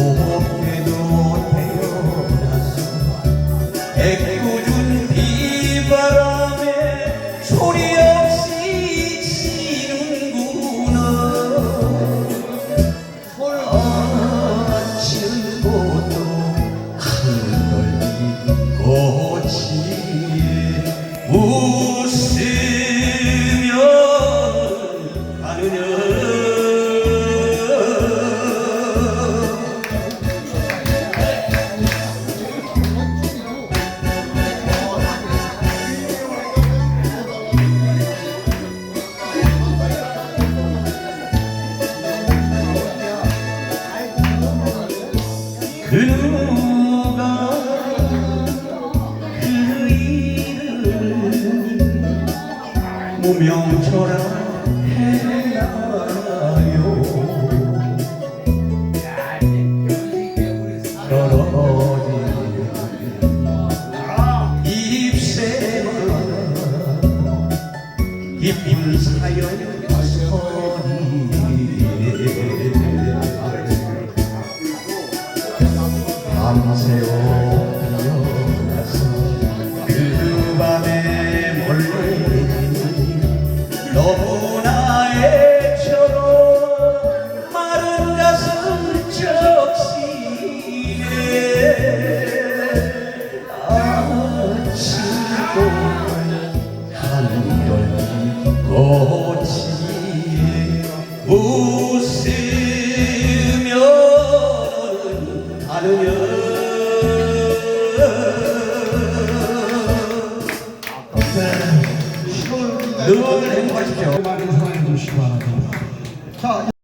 Oh, 그 누가 그 이름이 무명처럼 해나요. 떨어진 잎새만 깊은 사연 소리 밤새워 피어나서 그 밤에 몰래 너무나 애처로 마른 가슴 적시네 아침도 한돌 꽃이 웃으며 가느냐 늘 행복하십시오. 많은 사랑해 주시기 바랍니다. 자.